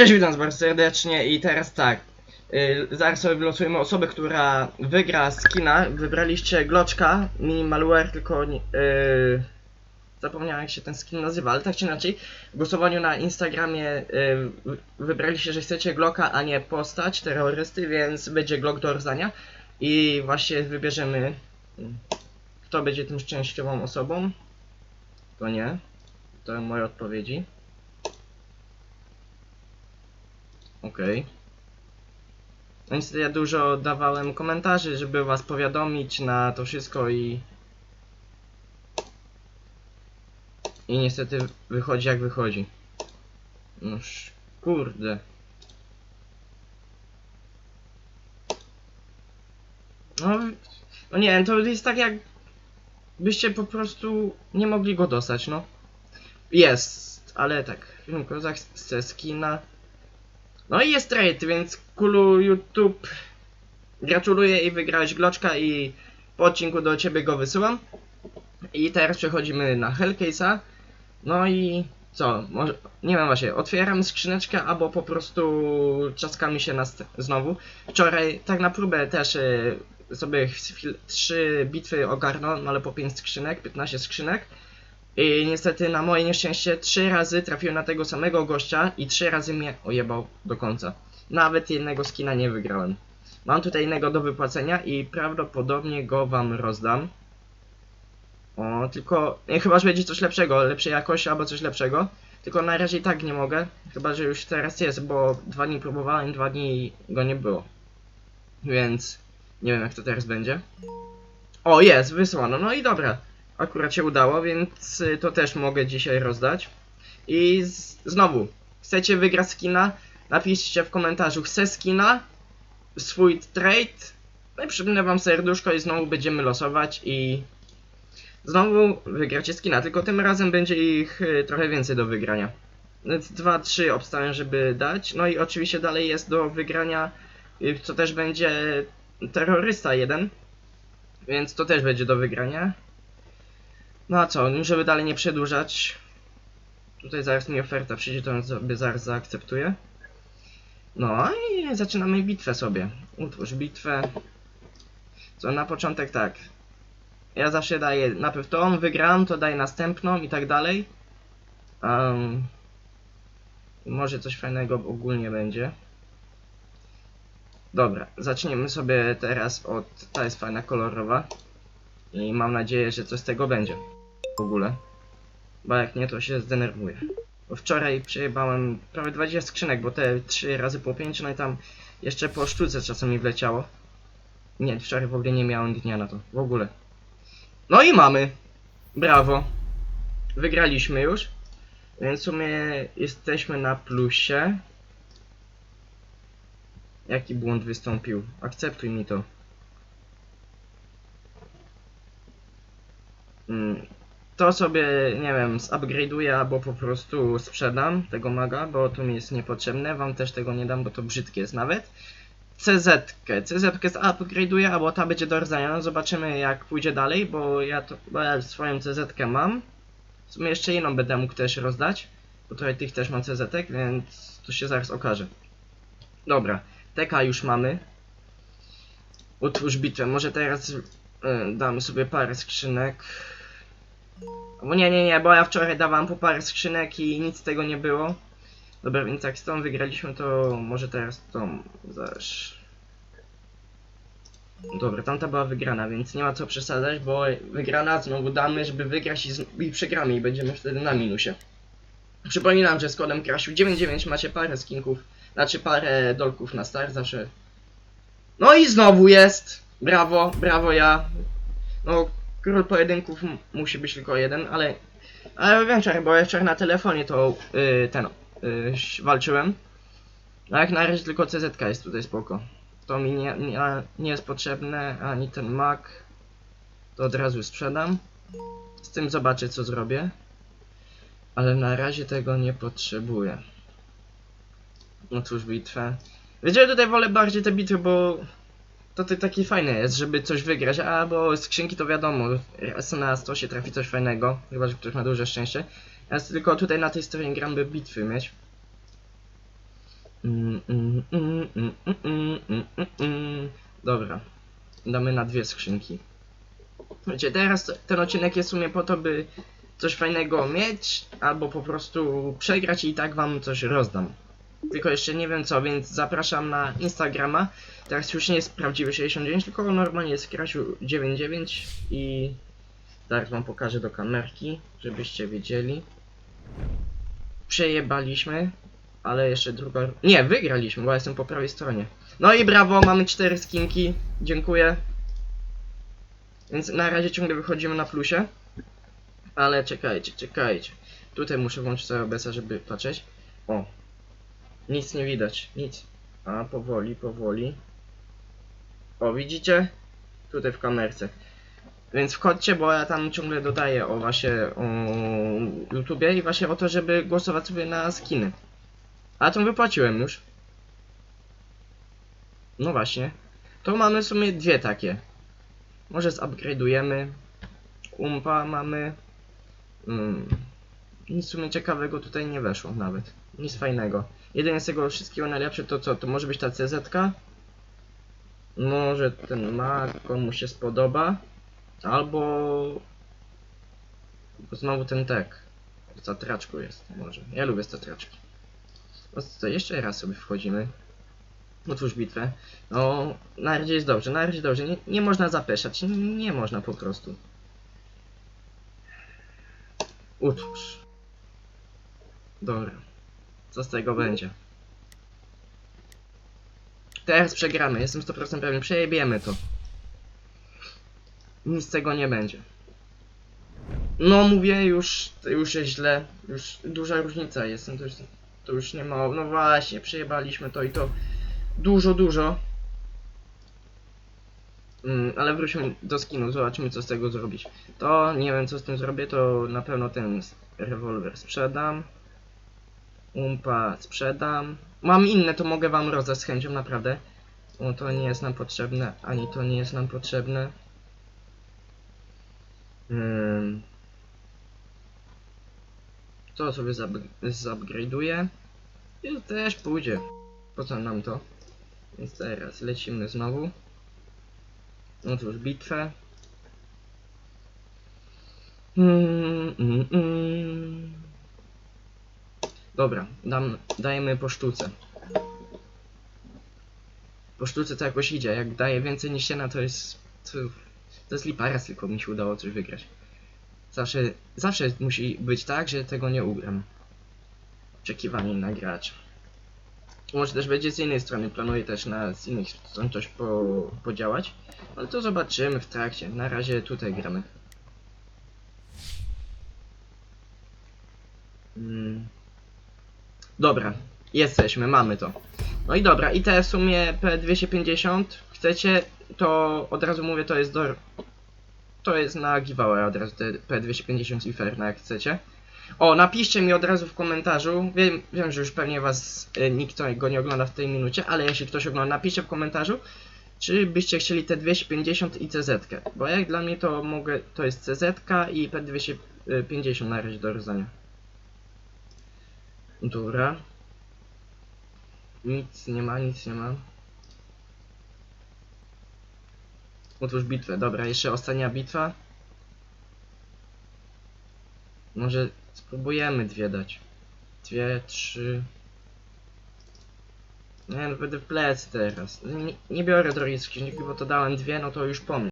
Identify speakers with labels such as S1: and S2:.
S1: Cześć, witam bardzo serdecznie i teraz tak. Yy, zaraz sobie wylosujemy osobę, która wygra skina. Wybraliście Gloczka, mini malware, tylko yy, zapomniałem jak się ten skin nazywa, ale tak czy inaczej w głosowaniu na Instagramie yy, wy- wybraliście, że chcecie Glocka, a nie postać terrorysty, więc będzie Glock do rozdania i właśnie wybierzemy kto będzie tym szczęśliwą osobą. To nie. To moje odpowiedzi. Okej. No niestety ja dużo dawałem komentarzy, żeby was powiadomić na to wszystko i... I niestety wychodzi jak wychodzi. Noż, kurde. No, no nie wiem, to jest tak jak... Byście po prostu nie mogli go dostać, no. Jest, ale tak, film Kozak ze skina. No i jest trade, więc Kulu YouTube gratuluję i wygrałeś Gloczka i po odcinku do ciebie go wysyłam. I teraz przechodzimy na Hellcase'a. No i co? Może, nie wiem właśnie, otwieram skrzyneczkę albo po prostu czaskamy się na znowu. Wczoraj tak na próbę też y, sobie chwil- trzy bitwy ogarnąłem, ale po 5 skrzynek, 15 skrzynek. I niestety na moje nieszczęście trzy razy trafiłem na tego samego gościa i trzy razy mnie ojebał do końca. Nawet jednego skina nie wygrałem. Mam tutaj innego do wypłacenia i prawdopodobnie go wam rozdam. O, tylko nie, chyba, że będzie coś lepszego, lepszej jakości albo coś lepszego. Tylko na razie i tak nie mogę, chyba, że już teraz jest, bo dwa dni próbowałem, dwa dni go nie było. Więc nie wiem jak to teraz będzie. O, jest, wysłano, no i dobra akurat się udało, więc y, to też mogę dzisiaj rozdać. I znowu, chcecie wygrać skina? Napiszcie w komentarzu, chcę skina, swój trade, no i przypnę wam serduszko i znowu będziemy losować i znowu wygracie skina, tylko tym razem będzie ich y, trochę więcej do wygrania. Dwa, trzy obstawiam, żeby dać. No i oczywiście dalej jest do wygrania, y, co też będzie terrorysta jeden. Więc to też będzie do wygrania. No a co, żeby dalej nie przedłużać. Tutaj zaraz mi oferta przyjdzie, to sobie zaraz zaakceptuję. No i zaczynamy bitwę sobie. Utwórz bitwę. Co na początek tak. Ja zawsze daję najpierw tą, wygram, to daję następną i tak dalej. Um, może coś fajnego ogólnie będzie. Dobra, zaczniemy sobie teraz od. Ta jest fajna, kolorowa. I mam nadzieję, że coś z tego będzie. W ogóle. Bo jak nie, to się zdenerwuję. Bo wczoraj przejebałem prawie 20 skrzynek, bo te 3 razy po 5, no i tam jeszcze po sztuce czasem mi wleciało. Nie, wczoraj w ogóle nie miałem dnia na to. W ogóle. No i mamy. Brawo. Wygraliśmy już. Więc w sumie jesteśmy na plusie. Jaki błąd wystąpił? Akceptuj mi to. Mm, To sobie, nie wiem, zupgrade'uję albo po prostu sprzedam tego maga, bo to mi jest niepotrzebne. Wam też tego nie dam, bo to brzydkie jest nawet. CZ-kę. CZ-kę zupgrade'uję, albo ta będzie do rdzenia. No zobaczymy jak pójdzie dalej, bo ja, to, bo ja swoją CZ-kę mam. W sumie jeszcze jedną będę mógł też rozdać, bo trochę tych też mam CZ-ek, więc to się zaraz okaże. Dobra, TK już mamy. Utwórz bitwę. Może teraz y, damy sobie parę skrzynek. Bo nie, nie, nie, bo ja wczoraj dawałem po parę skrzynek i nic z tego nie było. Dobra, więc jak z tą wygraliśmy, to może teraz tą zaś. Dobra, tamta była wygrana, więc nie ma co przesadzać, bo wygrana znowu damy, żeby wygrać i, z... i przegramy i będziemy wtedy na minusie. Przypominam, że z kodem Krasiu99 macie parę skinków, znaczy parę dolków na start zawsze. No i znowu jest! Brawo, brawo ja. No, król pojedynków musi być tylko jeden, ale... Ale wiem bo wczoraj na telefonie to yy, ten, yy, walczyłem. A jak na razie tylko CZ jest tutaj spoko. To mi nie, nie, nie jest potrzebne, ani ten Mac. To od razu sprzedam. Z tym zobaczę co zrobię. Ale na razie tego nie potrzebuję. No cóż, bitwę. Wiecie, tutaj wolę bardziej te bitwy, bo to, to takie fajne jest, żeby coś wygrać, a bo skrzynki to wiadomo, raz na 100 się trafi coś fajnego, chyba że ktoś ma duże szczęście. Ja tylko tutaj na tej stronie gram by bitwy mieć. Mm, mm, mm, Dobra, damy na dwie skrzynki. Wiecie, teraz ten odcinek jest w sumie po to, by coś fajnego mieć, albo po prostu przegrać i tak wam coś rozdam. Tylko jeszcze nie wiem co, więc zapraszam na Instagrama. Teraz już nie jest prawdziwy 69, tylko normalnie jest Krasiu 99 i zaraz wam pokażę do kamerki, żebyście wiedzieli. Przejebaliśmy, ale jeszcze druga... Nie, wygraliśmy, bo jestem po prawej stronie. No i brawo, mamy cztery skinki, dziękuję. Więc na razie ciągle wychodzimy na plusie. Ale czekajcie, czekajcie. Tutaj muszę włączyć sobie OBS-a, żeby patrzeć. O. Nic nie widać, nic. A, powoli, powoli. O, widzicie? Tutaj w kamerce. Więc wchodźcie, bo ja tam ciągle dodaję o właśnie o YouTubie i właśnie o to, żeby głosować sobie na skiny. A to wypłaciłem już. No właśnie. To mamy w sumie dwie takie. Może zupgrade'ujemy. Umpa mamy. Mm. Nic w sumie ciekawego tutaj nie weszło nawet. Nic fajnego. Jedynie z tego wszystkiego najlepsze to co? To może być ta CZ. -ka? Może ten ma komu się spodoba. Albo znowu ten tek. W zatraczku jest może. Ja lubię zatraczki. No co, jeszcze raz sobie wchodzimy. Otwórz bitwę. No, na razie jest dobrze, na razie jest dobrze. Nie, nie można zapeszać, nie, nie można po prostu. Utwórz. Dobra. Co z tego będzie? Teraz przegramy, jestem 100% pewien. Przejebiemy to. Nic z tego nie będzie. No mówię, już, już jest źle. Już duża różnica jest. To już, to już nie ma. No właśnie, przejebaliśmy to i to. Dużo, dużo. Mm, ale wróćmy do skinu, zobaczymy co z tego zrobić. To nie wiem co z tym zrobię, to na pewno ten rewolwer sprzedam. Umpa sprzedam. Mam inne, to mogę wam rozdać z chęcią, naprawdę. O, to nie jest nam potrzebne, ani to nie jest nam potrzebne. Ym. To sobie zupgrade'uję. I też pójdzie. Po co nam to? Więc teraz lecimy znowu. Otwórz bitwę. Mm, mm, mm. Dobra, dam, dajemy po sztuce. Po sztuce to jakoś idzie. Jak daje więcej niż siena, to jest. To, to jest lipa. Raz tylko mi się udało coś wygrać. Zawsze, zawsze musi być tak, że tego nie ugram. Oczekiwanie na gracza. Może też będzie z innej strony, planuję też na z innych stron coś po, podziałać, ale to zobaczymy w trakcie. Na razie tutaj gramy. Mm. Dobra, jesteśmy, mamy to. No i dobra, i te w sumie P250 chcecie, to od razu mówię, to jest do... To jest na giveaway od razu, te P250 Inferno jak chcecie. O, napiszcie mi od razu w komentarzu. Wiem, wiem że już pewnie was e, nikt go nie ogląda w tej minucie, ale jeśli ktoś ogląda, napiszcie w komentarzu, czy byście chcieli te 250 i CZ. -kę. Bo jak dla mnie to mogę, to jest CZ i P250 na razie do rozdania. Dobra. Nic nie ma, nic nie ma. Otwórz bitwę. Dobra, jeszcze ostatnia bitwa. Może spróbujemy dwie dać. Dwie, trzy. Nie, no będę w plecy teraz. Nie, nie biorę drogi skrzynki, bo to dałem dwie, no to już po.